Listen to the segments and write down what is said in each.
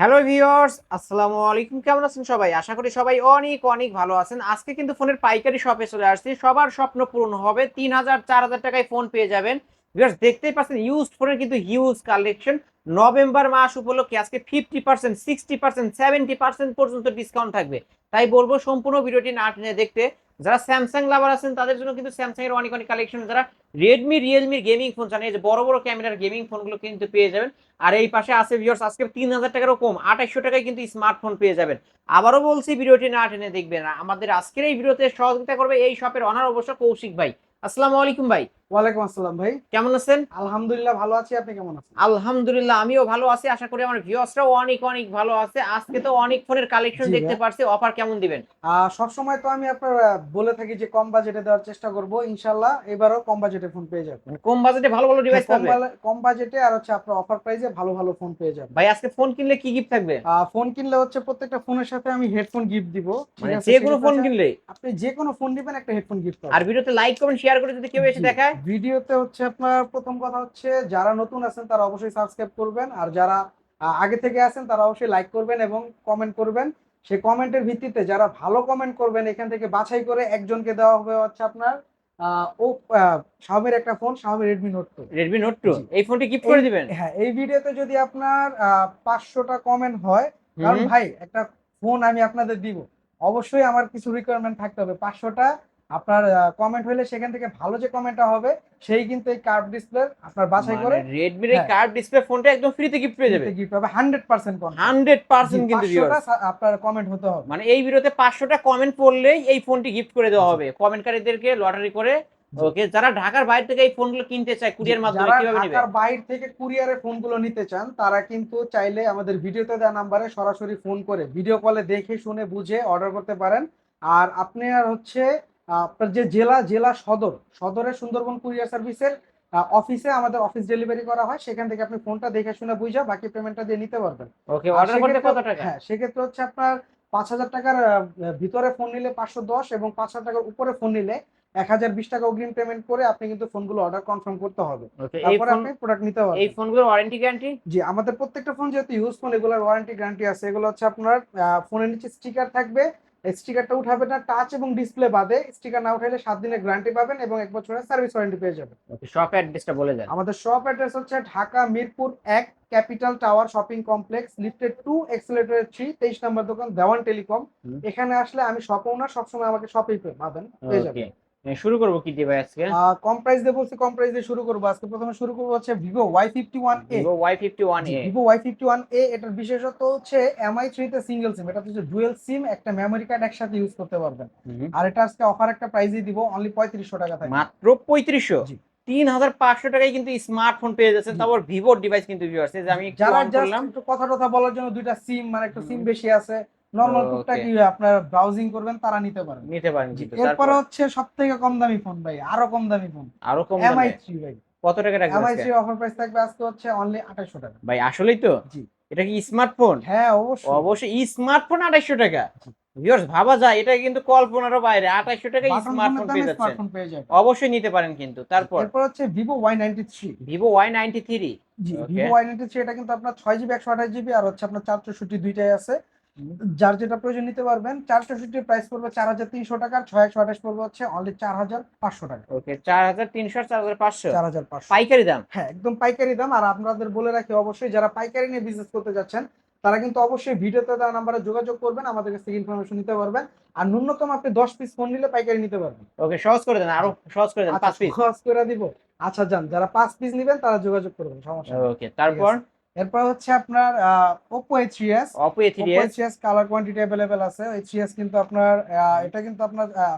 Hello viewers আসসালামু আলাইকুম কেমন আছেন সবাই? আশা করি সবাই অনেক অনেক ভালো আছেন। আজকে কিন্তু ফোনের পাইকারি শপে চলে আসছি। সবার স্বপ্ন পূরণ হবে। তিন হাজার, চার হাজার টাকায় ফোন পেয়ে যাবেন। ভিউয়ার্স দেখতেই পাচ্ছেন ইউজড ফোনের কিন্তু হিউজ কালেকশন নভেম্বর মাস উপলক্ষে আজকে fifty percent sixty percent seventy percent পর্যন্ত ডিসকাউন্ট থাকবে। তাই বলব, সম্পূর্ণ ভিডিওটি না টেনে দেখতে যারা স্যামসাং লাভার আছেন, তাদের জন্য কিন্তু স্যামসাং এর অনেক অনেক কালেকশন যারা রেডমি রিয়েলমির গেমিং ফোন চান, এই যে বড় বড় ক্যামেরার গেমিং ফোনগুলো কিন্তু পেয়ে যাবেন। আর এই পাশে আছে ভিউয়ার্স আজকে তিন হাজার টাকারও কম আঠাশশো টাকায় কিন্তু স্মার্টফোন পেয়ে যাবেন। আবারও বলছি, ভিডিওটি না টেনে দেখবেন। আমাদের আজকের এই ভিডিওতে সহযোগিতা করবে এই শপের অনার অবশ্য কৌশিক ভাই। আসসালামু আলাইকুম ভাই। ওয়ালাইকুম আসসালাম ভাই। কেমন আছেন? আলহামদুলিল্লাহ ভালো আছি আপনি কেমন আছেন? আলহামদুলিল্লাহ আমিও ভালো আছি আশা করি আমার ভিউয়ার্সরাও অনেক অনেক ভালো আছে। আজকে তো অনেক ফোনের কালেকশন দেখতে পারছি অফার কেমন দিবেন? আহ সবসময় তো আমি আপনার বলে থাকি যে কম বাজেটে দেওয়ার চেষ্টা করব ইনশাল্লাহ এবারও কম বাজেটে ফোন পেয়ে যাবেন। মানে কম বাজেটে ভালো ভালো ডিভাইস কম কম বাজেটে আর হচ্ছে আপনার অফার প্রাইসে ভালো ভালো ফোন পেয়ে যাবেন। ভাই আজকে ফোন কিনলে কি গিফট থাকবে? ফোন কিনলে হচ্ছে প্রত্যেকটা ফোনের সাথে আমি হেডফোন গিফট দিব মানে? যে কোনো ফোন কিনলে? আপনি যে কোনো ফোন দিবেন একটা হেডফোন গিফট আর ভিডিওতে লাইক কমেন্ট শেয়ার করে যদি কেউ এসে দেখায় ভিডিওতে হচ্ছে আপনার প্রথম কথা হচ্ছে যারা নতুন আছেন তারা অবশ্যই সাবস্ক্রাইব করবেন আর যারা আগে থেকে আছেন তারা অবশ্যই লাইক করবেন এবং কমেন্ট করবেন। সেই কমেন্টের ভিত্তিতে যারা ভালো কমেন্ট করবেন এখান থেকে বাছাই করে একজনকে দেওয়া হবে হচ্ছে আপনার ও শাওমির একটা phone Xiaomi Redmi Note two Redmi Note two এই ফোনটি গিফট করে দিবেন? হ্যাঁ এই ভিডিওতে যদি আপনার পাঁচশোটা কমেন্ট হয় কারণ ভাই একটা ফোন আমি আপনাদের দিব। অবশ্যই আমার কিছু রিকোয়ারমেন্ট থাকতে হবে। পাঁচশোটা আপনার কমেন্ট হলে সেখান থেকে ভালো যে কমেন্টটা হবে সেই কিন্তু এই কার্ভ ডিসপ্লে আপনার বাছাই করে রেডমির এই হ্যাঁ। কার্ড ডিসপ্লে ফোনটা একদম ফ্রিতে গিফট পেয়ে যাবে। গিফট পাবে হান্ড্রেড পার্সেন্ট হান্ড্রেড পার্সেন্ট কিন্তু viewers। আপনার কমেন্ট হতে হবে। মানে এই ভিডিওতে পাঁচশোটা কমেন্ট পড়লেই এই ফোনটি গিফট করে দেওয়া জি। হবে। কমেন্টকারীদেরকে লটারি করে ওকে যারা ঢাকার বাইরে থেকে এই ফোনগুলো কিনতে চায় কুরিয়ার মাধ্যমে কীভাবে নেবে? ঢাকার বাইরে থেকে কুরিয়ারে ফোনগুলো নিতে চান তারা কিন্তু চাইলে আমাদের ভিডিওতে দেওয়া নাম্বারে সরাসরি ফোন করে ভিডিও কলে দেখে শুনে বুঝে অর্ডার করতে পারেন। আর আপনি আর হচ্ছে আপনার যে জেলা জেলা সদর সদরের সুন্দরবন কুরিয়ার সার্ভিসের অফিসে আমাদের অফিস ডেলিভারি করা হয়। সেখান থেকে আপনি ফোনটা দেখে শুনে বুঝা বাকি পেমেন্টটা দিয়ে নিতে পারবেন। ওকে অর্ডার করতে কত টাকা? হ্যাঁ সেক্ষেত্রে হচ্ছে আপনার পাঁচ হাজার টাকার ভিতরে ফোন নিলে পাঁচশো দশ এবং পাঁচ হাজার টাকার উপরে ফোন নিলে এক হাজার বিশ টাকা অগ্রিম পেমেন্ট করে আপনি কিন্তু ফোনগুলো অর্ডার কনফার্ম করতে হবে। তারপরে আপনি প্রোডাক্ট নিতে এই পারবেন ফোনগুলোর ওয়ারেন্টি গ্যারান্টি জি আমাদের প্রত্যেকটা ফোন যেহেতু ইউজ ফোন এগুলোর ওয়ারেন্টি গ্যারান্টি আছে। এগুলো হচ্ছে আপনার ফোনের নিচে স্টিকার থাকবে। স্টিকারটা উঠাবে না টাচ এবং ডিসপ্লে বাদে স্টিকার না উঠাইলে সাত দিনের গ্যারান্টি পাবেন এবং এক বছরের সার্ভিস ওয়ারেন্টি পেয়ে যাবেন। শপ অ্যাড্রেসটা বলে দেন। আমাদের শপ অ্যাড্রেস হচ্ছে ঢাকা মিরপুর এক capital tower shopping complex lifted two escalator three তেইশ নম্বর দোকান দেওয়ান টেলিকম। এখানে আসলে আমি শপ ওনার সবসময় আমাকে শপেই পাবেন পেয়ে যাবেন। শুরু করব কি দিয়ে ভাই আজকে? কম প্রাইস দিয়ে বলছি কম প্রাইস দিয়ে শুরু করব। আজকে প্রথমে শুরু করব হচ্ছে Vivo Vivo A Vivo Y fifty one A এটার বিশেষত হচ্ছে এমআই থ্রিতে সিঙ্গেল সিম এটা হচ্ছে ডুয়েল সিম একটা মেমোরি কার্ড একসাথে ইউজ করতে পারবেন। আর এটা আজকে অফার একটা প্রাইসই দিব অনলি পঁয়ত্রিশশো টাকা থাকে। মাত্র পঁয়ত্রিশশো? জি। তিন হাজার পাঁচশো টাকায় কিন্তু স্মার্টফোন পেয়ে যাচ্ছেন। তারপর ভিভোর ডিভাইস কিন্তু ভিউয়ার্স যে আমি একটু যারা কথা টথা বলার জন্য দুইটা সিম মানে একটু সিম বেশি আছে নর্মাল. টুকটাক আপনার ব্রাউজিং করবেন তারা নিতে পারেন নিতে পারেন। এরপরে হচ্ছে সব থেকে কম দামি ফোন ভাই আরও কম দামি ফোন আরও কম এমআই থ্রি ভাই। কত টাকা রাখবেন এমআই? থ্রি অফার প্রাইস থাকবে আজকে হচ্ছে অনলি আঠাশশো টাকা। ভাই আসলেই তো? জি। এটা কি স্মার্টফোন হ্যাঁ অবশ্যই। অবশ্যই স্মার্টফোন আঠাইশো টাকা। ভিউয়ার্স ভাবা যায় এটা কিন্তু কল্পনারও বাইরে। আঠাইশো টাকা বাটন স্মার্টফোন পেয়ে যাচ্ছেন। অবশ্যই নিতে পারেন কিন্তু। তারপর? এরপর হচ্ছে Vivo Y ninety three G ninety three এটা কিন্তু আপনার ছয় জিবি একশো আঠাশ জিবি আর হচ্ছে আপনার চার চৌষট্টি দুইটাই আছে। যার যেটা প্রয়োজন নিতে পারবেন চার চৌষট্টির প্রাইস পড়বে চার হাজার তিনশো টাকা ছয় একশো আঠাশ পড়বে হচ্ছে অনলি চার হাজার পাঁচশো টাকা। ওকে চার হাজার তিনশো চার হাজার পাঁচশো? চার হাজার পাঁচশো। পাইকারি দাম? হ্যাঁ একদম পাইকারি দাম। আর আপনাদের বলে রাখি অবশ্যই যারা পাইকারি নিয়ে বিজনেস করতে যাচ্ছেন তারা কিন্তু অবশ্যই ভিডিওতে দেওয়া নাম্বারে যোগাযোগ করবেন আমাদের কাছ থেকে ইনফরমেশন নিতে পারবেন। আর ন্যূনতম আপনি দশ পিস ফোন নিলে পাইকারি নিতে পারবেন। ওকে সহজ করে দেন আরও সহজ করে দেন আচ্ছা পাঁচ পিস সহজ করে দিব। আচ্ছা যান যারা পাঁচ পিস নেবেন তারা যোগাযোগ করবেন সমস্যা ওকে তারপর? এরপর হচ্ছে আপনার Oppo A three S Oppo A three Oppo S HS colour quantity available HS HS কিন্তু আপনার আহ, এটা কিন্তু আপনার আহ,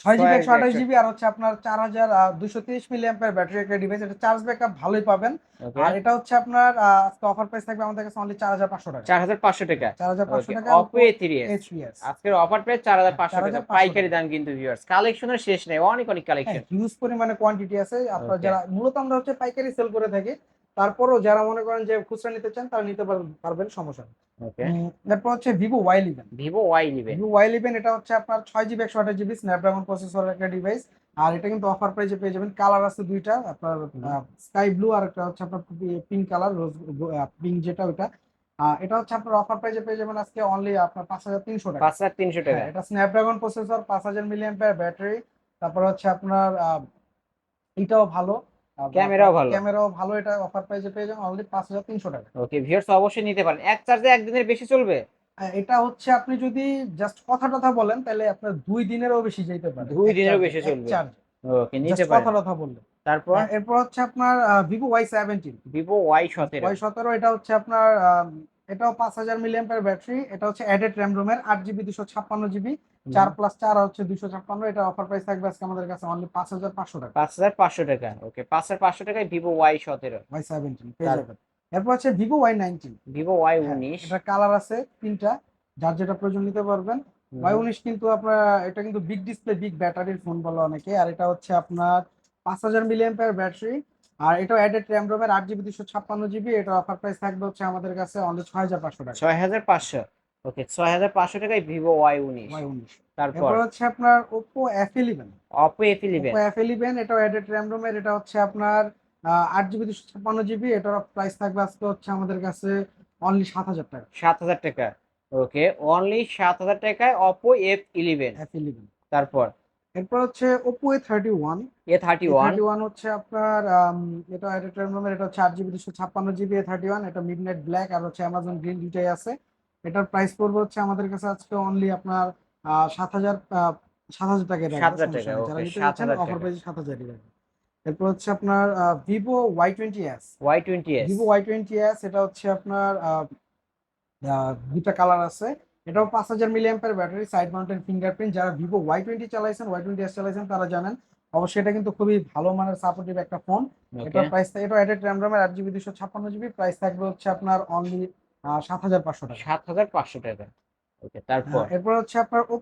ছয় জিবি একশো আঠাশ জিবি আর হচ্ছে আপনার চার হাজার দুশো তিরিশ মিলি অ্যাম্পের ব্যাটারি একটা ডিভাইস এটা চার্জ ব্যাকআপ ভালোই পাবেন আর এটা হচ্ছে আপনার আহ, আজকে অফার প্রাইস থাকবে আমাদের কাছে অনলি চার হাজার পাঁচশো টাকা চার হাজার পাঁচশো টাকা চার হাজার পাঁচশো টাকা Oppo A three S HS আজকের অফার প্রাইস চার হাজার পাঁচশো টাকা 4,500 পাইকারি দাম কিন্তু ভিউয়ার্স কালেকশনের শেষ নেই অনেক অনেক কালেকশন হিউজ পরিমাণে কোয়ান্টিটি আছে আপনার Okay. যারা মূলত আমরা হচ্ছে পাইকারি সেল করে থাকি তারপরও যারা মনে করেন যে খুচরা নিতে চান তারা নিতে পারবেন- সমস্যা নেই। এরপর হচ্ছে Vivo Y eleven Vivo Y eleven Vivo Y eleven এটা হচ্ছে আপনার ছয় জিবি একশো আঠাশ জিবি স্ন্যাপড্রাগন প্রসেসরের একটা ডিভাইস আর এটা কিন্তু অফার প্রাইসে পেয়ে যাবেন। কালার আছে দুইটা আপনার স্কাই ব্লু আর একটা হচ্ছে আপনার পিঙ্ক কালার রোজ পিঙ্ক যেটা ওটা এটা হচ্ছে আপনার অফার প্রাইজে পেয়ে যাবেন আজকে অনলি আপনার পাঁচ হাজার তিনশো টাকা। পাঁচ হাজার তিনশো টাকা। হ্যাঁ, এটা স্ন্যাপড্রাগন প্রসেসর পাঁচ হাজার মিলিয়ন ব্যাটারি তারপর হচ্ছে আপনার এটাও ভালো। ক্যামেরাও ভালো। ক্যামেরাও ভালো এটা অফার প্রাইজে পেয়ে যাবেন অনলি পাঁচ হাজার তিনশো টাকা। ওকে ভিউয়ার্স অবশ্যই নিতে পারেন। এক চার্জে একদিনের বেশি চলবে? এটা হচ্ছে আপনি যদি জাস্ট কথা টথা বলেন তাহলে আপনার দুই দিনেরও বেশি যেতে পারে। দুই দিনেরও বেশি চলবে। ওকে নিতে পারেন। কথা টথা বললে তারপর? এরপর হচ্ছে আপনার Vivo Y seventeen Vivo Y সতেরো। ওয়াই সতেরো এটা হচ্ছে আপনার এটাও পাঁচ হাজার মিলিয়ন ব্যাটারি এটা হচ্ছে অ্যাডেড র্যাম রোমের আট জিবি দুশো ছাপ্পান্ন জিবি চার প্লাস চার হচ্ছে দুশো ছাপ্পান্ন এটা অফার প্রাইস থাকবে আজকে আমাদের কাছে অনলি পাঁচ হাজার পাঁচশো টাকা। পাঁচ হাজার পাঁচশো টাকা ওকে পাঁচ হাজার পাঁচশো টাকায় ভিভো ওয়াই সতেরো। ওয়াই সেভেন্টিন পেয়ে যাবেন। এরপর হচ্ছে Vivo Y nineteen Vivo Y উনিশ এটা কালার আছে তিনটা যার যেটা প্রয়োজন নিতে পারবেন। ওয়াই উনিশ কিন্তু আপনার এটা কিন্তু বিগ ডিসপ্লে বিগ ব্যাটারির ফোন বলে অনেকে আর এটা হচ্ছে আপনার পাঁচ হাজার মিলিয়ন ব্যাটারি আর এটা অ্যাডেড র্যাম রোমের আট জিবি দুশো ছাপ্পান্ন জিবি এটা অফার প্রাইস থাকবে হচ্ছে আমাদের কাছে অনলি ছয় হাজার পাঁচশো টাকা। ছয় হাজার পাঁচশো। ওকে ছয় হাজার পাঁচশো টাকায় ভিভো ওয়াই উনিশ। ওয়াই উনিশ। তারপর? এরপর হচ্ছে আপনার Oppo F eleven Oppo F eleven Oppo F eleven এটা অ্যাডেড র্যাম রোমের এটা হচ্ছে আপনার আট জিবি দুশো ছাপ্পান্ন জিবি এটার প্রাইস থাকবে আজকে হচ্ছে আমাদের কাছে অনলি সাত হাজার টাকা। সাত হাজার টাকা। ওকে অনলি সাত হাজার টাকায় Oppo F eleven F eleven তারপর? এরপর হচ্ছে Oppo A thirty one A thirty one thirty one হচ্ছে আপনার এটা অ্যাডেড র্যাম রোমের এটা হচ্ছে আট জিবি দুশো ছাপ্পান্ন জিবি এ থার্টি ওয়ান এটা মিড নাইট ব্ল্যাক আর হচ্ছে অ্যামাজন গ্রিন দুইটাই আছে। এটার প্রাইস পড়বে হচ্ছে আমাদের কাছে আজকে অনলি আপনার সাত হাজার সাত হাজার টাকা 7,000 টাকা, okay, 7,000 অফার প্রাইস সাত হাজার টাকা। এরপর হচ্ছে আপনার Vivo Y twenty S Y twenty S Vivo Y twenty S এটা হচ্ছে আপনার দুইটা কালার আছে। এটাও পাঁচ হাজার মিলিয়াম্পের ব্যাটারি সাইড মাউন্টেন ফিঙ্গারপ্রিন্ট যারা ভিভো ওয়াই টোয়েন্টি চালাইছেন ওয়াই টোয়েন্টি এস চালাইছেন তারা জানেন অবশ্যই এটা কিন্তু খুবই ভালো মানের সাপোর্টিভ একটা ফোন এটার প্রাইস এটা অ্যাডেড র্যাম রোমের আট জিবি দুশো ছাপ্পান্ন জিবি প্রাইস থাকবে হচ্ছে আপনার অনলি সাত হাজার পাঁচশো টাকা। সাত হাজার পাঁচশো টাকা। ওকে তারপর? হ্যাঁ, এরপর হচ্ছে আপনার এ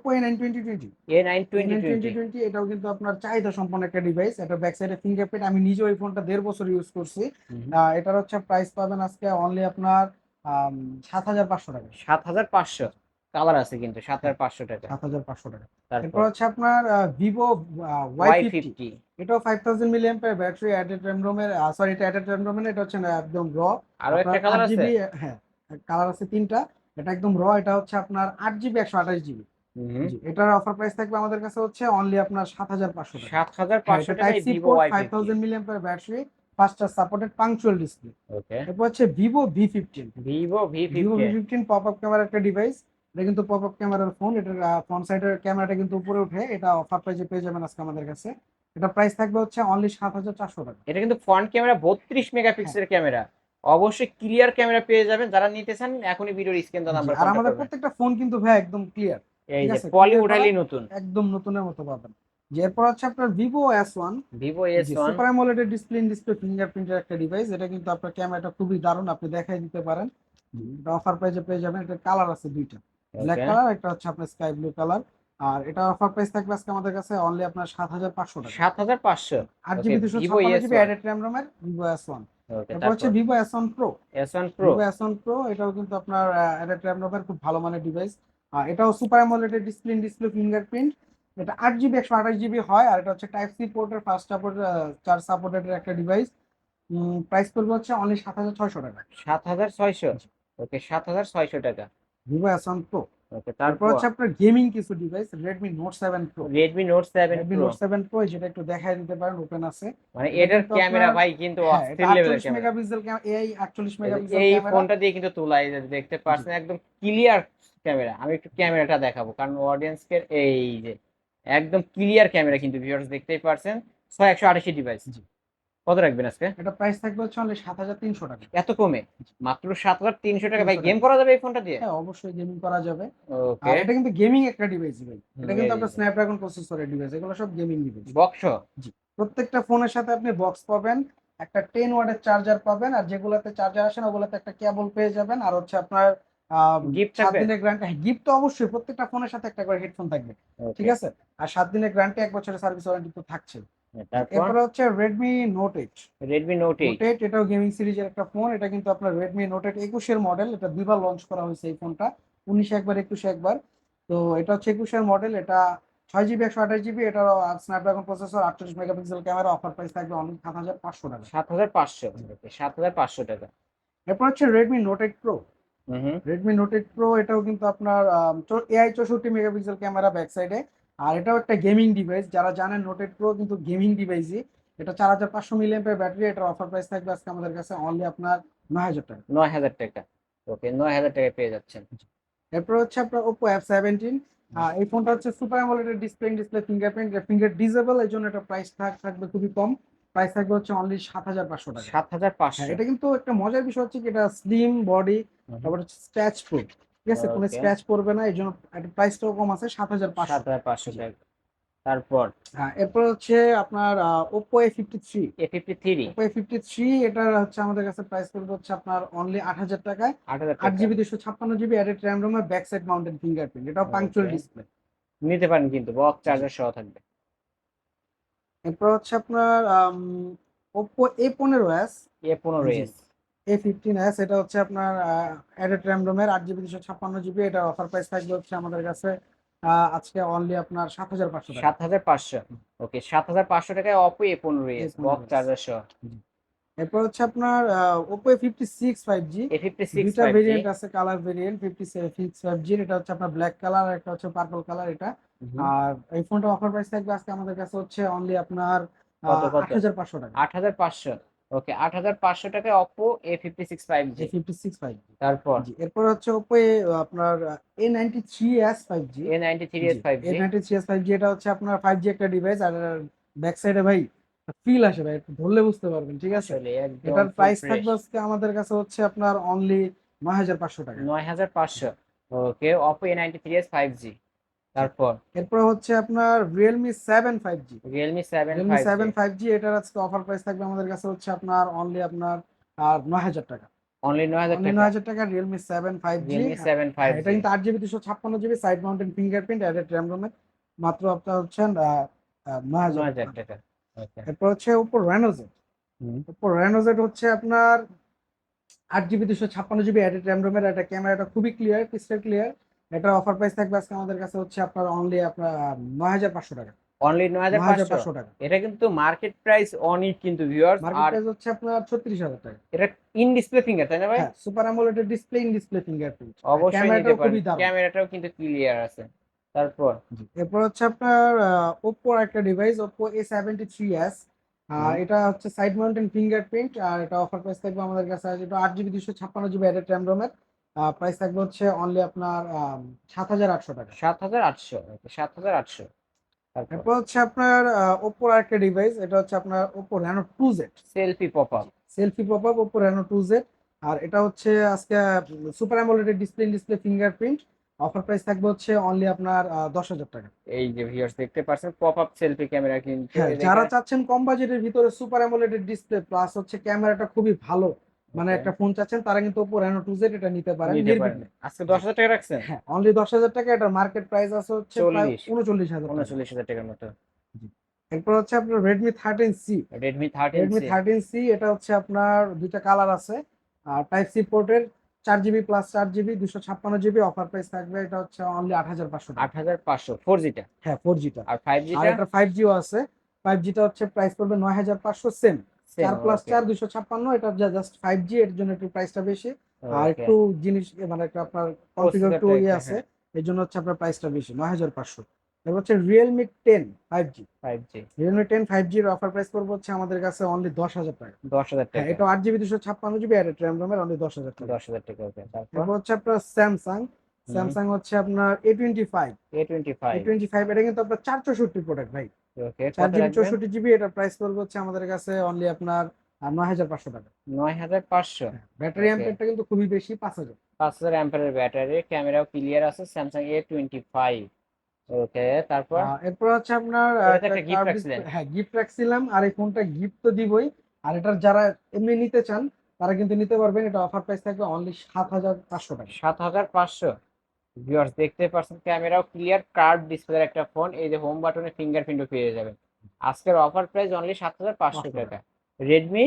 এ টোয়েন্টি টোয়েন্টি এটাও কিন্তু আপনার চাহিদা সম্পন্ন একটা ডিভাইস এটা ব্যাক সাইডে ফিঙ্গারপ্রিন্ট আমি নিজেও এই ফোনটা দেড় বছর ইউজ করছি। এটার হচ্ছে প্রাইস পাবেন আজকে অনলি আপনার সাত হাজার পাঁচশো টাকা। সাত হাজার পাঁচশো। কালার আছে কিন্তু সাত হাজার পাঁচশো টাকা। সাত হাজার পাঁচশো টাকা। তারপর? এরপর হচ্ছে আপনার ভিভো ওয়াই ফিফটি এটাও five thousand million battery added RAM রোমের সরি এটা অ্যাডেড র্যাম রোমের এটা হচ্ছে একদম র আরও একটা কালার আছে? হ্যাঁ। কালার আছে তিনটা। এটা একদম র এটা হচ্ছে আপনার আট জিবি একশো আঠাশ জিবি এটার অফার প্রাইস থাকবে আমাদের কাছে হচ্ছে অনলি আপনার সাত হাজার পাঁচশো টাকা। সাত হাজার পাঁচশো type C five thousand million battery পাঁচটা সাপোর্টেড পাংচুয়াল ডিসপ্লে ওকে এরপর হচ্ছে Vivo V fifteen Vivo V Vivo V fifteen pop up camera একটা ডিভাইস এটা কিন্তু পপ আপ ক্যামেরার ফোন এটার ফ্রন্ট সাইডের ক্যামেরাটা কিন্তু উপরে উঠে এটা অফার প্রাইসে পেয়ে যাবেন আজকে আমাদের কাছে। এটা প্রাইস থাকবে হচ্ছে অনলি সাত হাজার চারশো টাকা। এটা কিন্তু ফ্রন্ট ক্যামেরা বত্রিশ মেগাপিক্সেলের ক্যামেরা অবশ্যই ক্লিয়ার ক্যামেরা পেয়ে যাবেন। যারা নিতে চান এখনই ভিডিওর স্ক্রিন তো নাম্বার আর আমাদের প্রত্যেকটা ফোন কিন্তু ভাই একদম ক্লিয়ার এই যে পলি উঠাইলেই নতুন। একদম নতুনের মতো পাবেন। যে এরপর হচ্ছে আপনার Vivo S one Vivo S one super AMOLED display display ফিঙ্গারপ্রিন্টের একটা ডিভাইস এটা কিন্তু আপনার ক্যামেরাটা খুবই দারুণ আপনি দেখাই দিতে পারেন। অফার প্রাইসে পেয়ে যাবেন এটা কালার আছে দুইটা। ব্ল্যাক কালার একটা হচ্ছে আপনার স্কাই ব্লু কালার আর এটা অফার প্রাইস থাকবে আজকে আমাদের কাছে অনলি আপনার সাত হাজার পাঁচশো টাকা। সাত হাজার পাঁচশো। আট Okay, জিবি দুশো Vivo ছাপ্পান্ন জিবি অ্যাডেড র্যাম রোমের ভিভো ওয়ান ওকে এরপর হচ্ছে pro S one pro Vivo S one pro এটাও কিন্তু আপনার অ্যাডেড র্যাম রোমের খুব ভালো মানের ডিভাইস আর এটাও super AMOLED display display fingerprint এটা আট জিবি একশো আঠাশ জিবি হয় আর এটা হচ্ছে টাইপ সি পোর্টের ফাস্ট সাপোর্ট চার সাপোর্টেড একটা ডিভাইস প্রাইস পড়বে হচ্ছে অনলি সাত হাজার ছয়শো টাকা। সাত হাজার ছয়শো? ওকে সাত হাজার ছয়শো টাকা। Vivo S one pro okay তারপর হচ্ছে আপনার গেমিং কিছু device Redmi Note seven Redmi Note seven Redmi pro Note seven pro যেটা একটু দেখাই দিতে পারেন ওপেন আছে। মানে এটার ক্যামেরা ভাই কিন্তু অস্থির লেভেলের ক্যামেরা মেগাপিক্সেল এআই আটচল্লিশ মেগাপিক্সেল এই ফোনটা দিয়ে কিন্তু তোলা এই দেখতে পাচ্ছেন একদম ক্লিয়ার ক্যামেরা আমি একটু ক্যামেরাটা দেখাবো কারণ অডিয়েন্সকে এই যে একদম ক্লিয়ার ক্যামেরা কিন্তু ভিউয়ার্স দেখতেই পারছেন। ছয় একশো আটাশি ডিভাইস জি। কত রাখবেন আজকে? এটা প্রাইস থাকবে হচ্ছে অনলি সাত হাজার তিনশো টাকা। এত কমে? মাত্র সাত হাজার তিনশো টাকা। ভাই গেম করা যাবে এই ফোনটা দিয়ে? হ্যাঁ অবশ্যই গেমিং করা যাবে। ওকে এটা কিন্তু গেমিং একটা ডিভাইস ভাই। এটা কিন্তু আপনার। স্ন্যাপড্রাগন প্রসেসরের ডিভাইস এগুলো সব গেমিং ডিভাইস বক্স জি। প্রত্যেকটা ফোনের সাথে আপনি বক্স পাবেন একটা টেন ওয়াটের চার্জার পাবেন আর যেগুলোতে চার্জার আসে না ওগুলোতে একটা কেবল পেয়ে যাবেন। আর হচ্ছে আপনার Gift সাত থাকবে? দিনের গ্যারান্টি গিফট তো অবশ্যই। প্রত্যেকটা ফোনের সাথে একটা করে হেডফোন থাকবে। ঠিক আছে? আর সাত দিনের গ্যারান্টি এক বছরের সার্ভিস ওয়ারেন্টি তো থাকছে তারপর? এরপরে হচ্ছে Redmi Note eight Redmi Note eight Note eight এটাও গেমিং সিরিজের একটা ফোন এটা কিন্তু আপনার রেডমি নোট এইট একুশের মডেল এটা দুইবার লঞ্চ করা হয়েছে এই ফোনটা উনিশে একবার একুশে একবার। তো এটা হচ্ছে একুশের মডেল এটা ছয় জিবি একশো আঠাশ জিবি এটা স্ন্যাপড্রাগন প্রসেসর আটচল্লিশ মেগাপিক্সেল ক্যামেরা অফার প্রাইস থাকবে অনলি সাত হাজার পাঁচশো টাকা। সাত হাজার পাঁচশো সাত হাজার পাঁচশো টাকা। এরপর হচ্ছে Redmi Note eight pro hmm Note eight pro এটাও কিন্তু আপনার এআই চৌষট্টি মেগাপিক্সেল ক্যামেরা ব্যাক সাইডে আর এটাও একটা গেমিং ডিভাইস যারা জানেন নোটেড প্রো কিন্তু গেমিং ডিভাইসই এটা চার হাজার পাঁচশো মিলিয়ামের ব্যাটারি এটার অফার প্রাইস থাকবে আজকে আমাদের কাছে অনলি আপনার নয় হাজার টাকা। নয় হাজার টাকা। ওকে নয় হাজার টাকায় পেয়ে যাচ্ছেন। এরপর হচ্ছে আপনার ওপো এফ সেভেন্টিন এই ফোনটা হচ্ছে super AMOLED display display fingerprint finger disable এই জন্য এটা প্রাইস থাকবে খুবই কম। প্রাইস থাকবে হচ্ছে অনলি সাত হাজার পাঁচশো টাকা। সাত হাজার পাঁচশো। হ্যাঁ এটা কিন্তু একটা মজার বিষয় হচ্ছে কি এটা স্লিম বডি তারপর হচ্ছে স্ক্র্যাচ প্রুফ ঠিক আছে কোনো স্ক্র্যাচ পড়বে না এই জন্য প্রাইসটাও কম আছে সাত হাজার পাঁচশো। সাত হাজার পাঁচশো টাকা। তারপর? হ্যাঁ এরপর হচ্ছে আপনার Oppo A fifty three A fifty three Oppo A fifty three এটার হচ্ছে আমাদের কাছে প্রাইস পড়বে হচ্ছে আপনার অনলি আট হাজার টাকায়। আট জিবি দুশো ছাপ্পান্ন জিবি অ্যাডেড র্যাম রোমের ব্যাক সাইড মাউন্টেন ফিঙ্গারপ্রিন্ট এটাও পাংচুয়াল ডিসপ্লে নিতে পারেন কিন্তু বক্স চার্জার সহ থাকবে। এরপর হচ্ছে আপনার ওপো এ পনেরো এস এ পনেরো এস এ ফিফটিন এস এটা হচ্ছে আপনার অ্যাডেড র্যাম রোমের আট জিবি দুশো ছাপ্পান্ন জিবি এটা অফার প্রাইস থাকবে হচ্ছে আমাদের কাছে আজকে অনলি আপনার সাত হাজার পাঁচশো সাত হাজার পাঁচশো। ওকে সাত হাজার পাঁচশো টাকায় অপো এ পনেরো এস A15s বক্স চার্জার সহ। এরপর হচ্ছে আপনার Oppo fifty six five G দুইটা ভেরিয়েন্ট আছে colour variant fifty six five G এটা হচ্ছে আপনার ব্ল্যাক কালার একটা হচ্ছে পার্পল কালার এটা। আর এই ফোনটা অফার প্রাইস থাকবে আজকে আমাদের কাছে হচ্ছে অনলি আপনার? আট হাজার পাঁচশো টাকা। আট হাজার পাঁচশো। ওকে আট হাজার পাঁচশো টাকায় Oppo A fifty six five G fifty six five তারপর? জি এরপর হচ্ছে ওপো এ আপনার A ninety three S five G A ninety three S five A G ninety three S five G এটা হচ্ছে আপনার ফাইভ জি একটা device আর back সাইডে ভাই ফিল আসে ভাই একটু ধরলে বুঝতে পারবেন ঠিক আছে? এটার প্রাইস থাকবে আজকে আমাদের কাছে হচ্ছে আপনার অনলি নয় হাজার পাঁচশো টাকা। নয় হাজার পাঁচশো। Okay Oppo A ninety three S five G তারপর? এরপর হচ্ছে আপনার seven five G Realme seven Realme five G এটার আজকে অফার প্রাইস থাকবে আমাদের কাছে হচ্ছে আপনার অনলি আপনার আর নয় হাজার টাকা। অনলি নয় হাজার অনলি টাকা। নয় হাজার টাকা Realme seven five G Realme seven five এটা কিন্তু আট জিবি দুশো ছাপ্পান্ন GB side mountain fingerprint added RAM রোমে মাত্র আপনার হচ্ছে আহ, আহ, নয় নয় হাজার হাজার টাকা। টাকা ওকে এরপর হচ্ছে ওপো রেনোজেট ওপো রেনোজেট হচ্ছে আপনার আট জিবি দুশো ছাপ্পান্ন জিবি অ্যাডেড র্যাম রোমের এটা ক্যামেরাটা খুবই ক্লিয়ার ক্রিস্টাল ক্লিয়ার এটার অফার প্রাইস থাকবে আজকে আমাদের কাছে হচ্ছে আপনার অনলি আপনার নয় হাজার পাঁচশো টাকা। অনলি নয় হাজার পাঁচশো? টাকা। এটা কিন্তু মার্কেট প্রাইস অনেক কিন্তু ভিউয়ার্স মার্কেট প্রাইস হচ্ছে আপনার ছত্রিশ হাজার টাকা। এটা ইন ডিসপ্লে ফিঙ্গার তাই না ভাই? Super AMOLED display in display fingerprint অবশ্যই নিতে ক্যামেরাটাও পারেন। ক্যামেরাটাও কিন্তু ক্লিয়ার আছে। তারপর? এরপর হচ্ছে আপনার ওপোর একটা device Oppo A seventy three S. এটা হচ্ছে সাইড মাউন্টেন ফিঙ্গারপ্রিন্ট আর এটা অফার প্রাইস থাকবে আমাদের কাছে এটা আট জিবি দুশো ছাপ্পান্ন জিবি অ্যাডেড র্যাম রোমের প্রাইস থাকবে হচ্ছে অনলি আপনার সাত হাজার আটশো টাকা। সাত হাজার আটশো সাত হাজার আটশো। তারপর? হচ্ছে আপনার ওপোর একটা ডিভাইস এটা হচ্ছে আপনার Oppo Reno two Z selfie pop up selfie pop up Oppo Reno two Z আর এটা হচ্ছে আজকে super AMOLED display display fingerprint offer price থাকবে হচ্ছে অনলি আপনার দশ হাজার টাকা। এই যে ভিউয়ার্স দেখতে পাচ্ছেন পপ আপ সেলফি ক্যামেরা কিন্তু হ্যাঁ যারা। চাচ্ছেন কম বাজেটের ভিতরে সুপার অ্যামোলেড ডিসপ্লে প্লাস হচ্ছে ক্যামেরাটা খুবই ভালো। মানে একটা ফোন চাচ্ছেন তারা কিন্তু ওপো রেনো টু জেড এটা নিতে পারেন আজকে দশ হাজার টাকা রাখছেন? হ্যাঁ অনলি দশ হাজার টাকা এটার মার্কেট প্রাইস আছে হচ্ছে প্রায় 40 উনচল্লিশ হাজার। উনচল্লিশ হাজার টাকার মতো। এরপর হচ্ছে আপনার Redmi thirteen C Redmi thirteen Redmi thirteen C এটা হচ্ছে আপনার দুইটা কালার আছে। আর টাইপ সি পোর্টের চার জিবি প্লাস চার জিবি দুশো ছাপ্পান্ন জিবি অফার প্রাইস থাকবে এটা হচ্ছে অনলি আট হাজার পাঁচশো আট হাজার পাঁচশো ফোর জিটা হ্যাঁ ফোর জিটা আর ফাইভ আর জিটা এটা ফাইভ জিও আছে। ফাইভ জিটা হচ্ছে প্রাইস পড়বে নয় হাজার পাঁচশো সেম চার প্লাস চার দুশো ছাপ্পান্ন এটা জাস্ট ফাইভ জি এর জন্য একটু প্রাইসটা বেশি। আর একটু জিনিস মানে আপনার কনফিগার Processor ইয়ে টা, আছে হ্যাঁ। এই জন্য হচ্ছে আপনার প্রাইসটা বেশি নয় হাজার পাঁচশো। এবার হচ্ছে Realme ten five G five G Realme ten five জির অফার প্রাইস পড়বে হচ্ছে আমাদের কাছে অনলি দশ হাজার টাকা। দশ হাজার হ্যাঁ টাকা এটা আট জিবি দুশো ছাপ্পান্ন জিবি আর র্যাম রোমের অনলি দশ হাজার টাকা। দশ হাজার টাকা তারপর? হচ্ছে আপনার স্যামসাং স্যামসাং হচ্ছে আপনার A twenty five A twenty A five twenty five এটা কিন্তু আপনার চার চৌষট্টি প্রোডাক্ট ভাই। ওকে চার জিবি চৌষট্টি জিবি এটার প্রাইস পড়বে হচ্ছে আমাদের কাছে অনলি আপনার নয় হাজার পাঁচশো টাকা। নয় হাজার পাঁচশো। Battery Okay. কিন্তু খুবই বেশি পাঁচ হাজার। পাঁচ হাজার অ্যাম্পারের ব্যাটারি ক্যামেরাও ক্লিয়ার আছে Samsung A twenty five okay তারপর এরপর হচ্ছে আপনার একটা curved রাখছিলেন। হ্যাঁ গিফট রাখছিলাম আর এই ফোনটা গিফট তো দিবই। আর এটার যারা এমনি নিতে চান তারা কিন্তু নিতে পারবেন এটা অফার প্রাইস থাকবে অনলি সাত হাজার পাঁচশো টাকা। সাত হাজার পাঁচশো। ভিউয়ার্স দেখতে পাচ্ছেন ক্যামেরাও ক্লিয়ার কার্ভ ডিসপ্লের একটা ফোন এই যে হোম বাটনে ফিঙ্গারপ্রিন্টও পেয়ে যাবেন। আজকের অফার প্রাইস অনলি সাত হাজার পাঁচশো টাকা। Redmi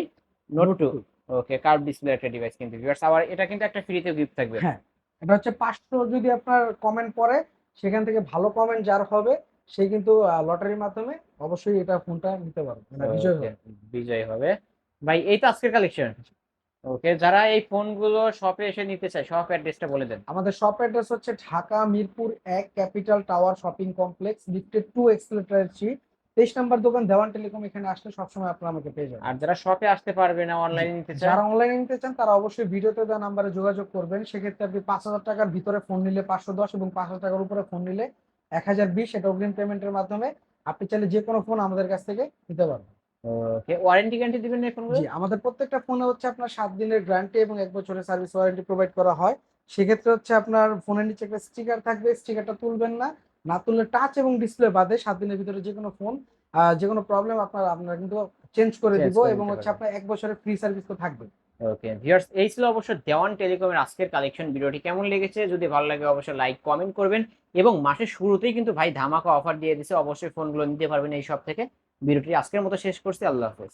note Note two 2 okay curve display একটা ডিভাইস কিন্তু ভিউয়ার্স আবার এটা কিন্তু একটা ফ্রিতে গিফট থাকবে। হ্যাঁ এটা হচ্ছে পাঁচশো যদি আপনার কমেন্ট পড়ে সেখান থেকে ভালো কমেন্ট যার হবে সে কিন্তু লটারির মাধ্যমে অবশ্যই এটা ফোনটা নিতে পারবে। মানে বিজয় হবে। বিজয় হবে। ভাই এই তো আজকের কালেকশন ওকে যারা এই ফোনগুলো শপে এসে নিতে চায় শপ অ্যাড্রেসটা বলে দেন। আমাদের শপ অ্যাড্রেস হচ্ছে ঢাকা মিরপুর এক capital tower shopping complex lifted to এক্সিলেটারের three তেইশ নাম্বার দোকান দেওয়ান টেলিকম এখানে আসলে সবসময় আপনারা আমাকে পেয়ে যাবেন। আর যারা শপে আসতে পারবে না অনলাইনে নিতে চায়? যারা অনলাইনে নিতে চান তারা অবশ্যই ভিডিওতে দেওয়া নাম্বারে যোগাযোগ করবেন। সেক্ষেত্রে আপনি পাঁচ হাজার টাকার ভিতরে ফোন নিলে পাঁচশো দশ এবং পাঁচ হাজার টাকার উপরে ফোন নিলে এক হাজার বিশ এটা অগ্রিম পেমেন্টের মাধ্যমে। আপনি চাইলে যে কোনো ফোন আমাদের কাছ থেকে নিতে পারবেন। ওকে ওয়ারেন্টি গ্যারান্টি দিবেন না এই ফোনগুলো জি আমাদের প্রত্যেকটা ফোনে হচ্ছে আপনার সাত দিনের গ্যারান্টি এবং এক বছরের সার্ভিস ওয়ারেন্টি প্রোভাইড করা হয়। সেক্ষেত্রে হচ্ছে আপনার ফোনের নিচে একটা স্টিকার থাকবে স্টিকারটা তুলবেন না। না তুললে টাচ এবং ডিসপ্লে বাদে সাত দিনের ভিতরে যে কোনো ফোন যে কোনো প্রবলেম আপনার আপনারা কিন্তু চেঞ্জ করে দিব এবং হচ্ছে আপনার এক বছরের ফ্রি সার্ভিস তো থাকবে। ওকে ভিউয়ার্স এই ছিল অবশ্য দেওয়ান টেলিকমের আজকের কালেকশন ভিডিওটি কেমন লেগেছে? যদি ভালো লাগে অবশ্যই লাইক কমেন্ট করবেন এবং মাসের শুরুতেই কিন্তু ভাই ধামাকা অফার দিয়ে দিছে। অবশ্যই ফোনগুলো নিতে পারবেন এই সব থেকে। ভিডিওটি আজকের মতো শেষ করছি আল্লাহ হাফেজ।